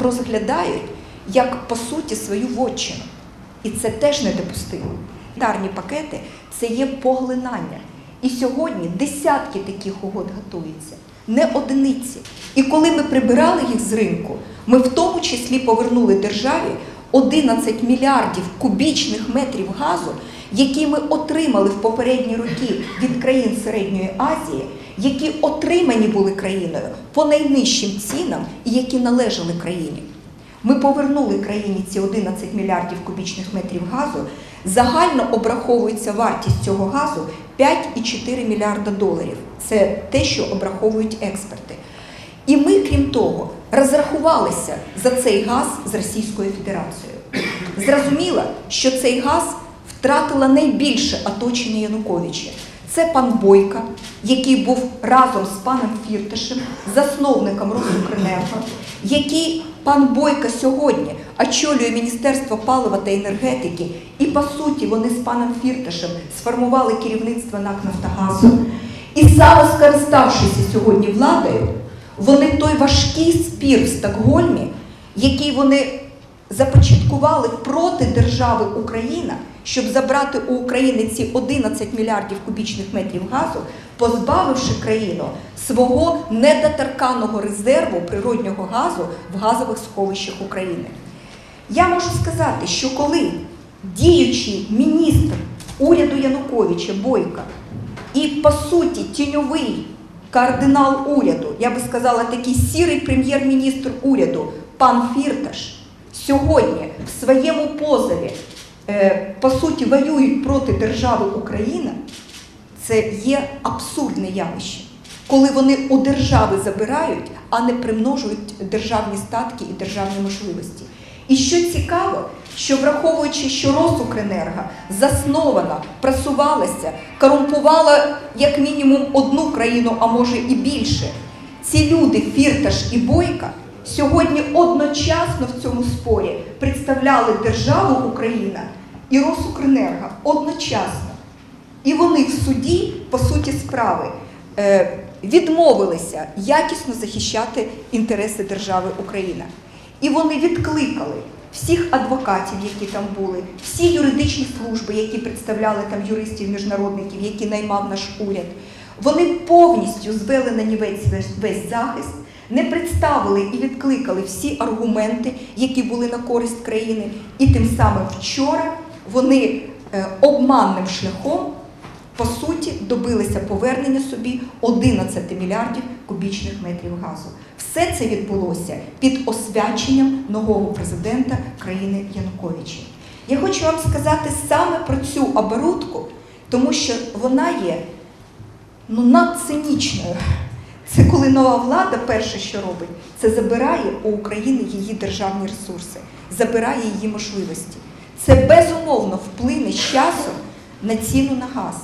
розглядають як по суті свою вотчину. І це теж недопустимо. Дарні пакети це є поглинання. І сьогодні десятки таких угод готуються, не одиниці. І коли ми прибирали їх з ринку, ми в тому числі повернули державі 11 мільярдів кубічних метрів газу, які ми отримали в попередні роки від країн Середньої Азії, які отримані були країною по найнижчим цінам і які належали країні. Ми повернули країні ці 11 мільярдів кубічних метрів газу. Загально обраховується вартість цього газу 5,4 мільярда доларів. Це те, що обраховують експерти. І ми, крім того, розрахувалися за цей газ з Російською Федерацією. Зрозуміло, що цей газ втратила найбільше оточення Януковича. Це пан Бойка, який був разом з паном Фірташем, засновником Росукренерго, який пан Бойка сьогодні очолює Міністерство палива та енергетики, і по суті вони з паном Фірташем сформували керівництво НАК Нафтогазу. І саме скориставшися сьогодні владою, вони той важкий спір в Стокгольмі, який вони започаткували проти держави Україна, щоб забрати у України ці 11 мільярдів кубічних метрів газу, позбавивши країну свого недоторканого резерву природнього газу в газових сховищах України. Я можу сказати, що коли діючий міністр уряду Януковича Бойка і по суті тіньовий кардинал уряду, я би сказала, такий сірий прем'єр-міністр уряду, пан Фірташ, сьогодні в своєму позові е, по суті воюють проти держави Україна, це є абсурдне явище, коли вони у держави забирають, а не примножують державні статки і державні можливості. І що цікаво, що враховуючи, що Росукренерго заснована, просувалася, корумпувала як мінімум одну країну, а може і більше, ці люди, Фірташ і Бойка, сьогодні одночасно в цьому спорі представляли державу Україна і Росукренерго одночасно. І вони в суді, по суті справи, е, відмовилися якісно захищати інтереси держави Україна. І вони відкликали всіх адвокатів, які там були, всі юридичні служби, які представляли там юристів, міжнародників, які наймав наш уряд. Вони повністю звели на нівець весь захист, не представили і відкликали всі аргументи, які були на користь країни. І тим самим вчора вони е, обманним шляхом по суті, добилися повернення собі 11 мільярдів кубічних метрів газу. Все це відбулося під освяченням нового президента країни Януковича. Я хочу вам сказати саме про цю оборудку, тому що вона є ну, надцинічною. Це коли нова влада перше, що робить, це забирає у України її державні ресурси, забирає її можливості. Це безумовно вплине з часом на ціну на газ.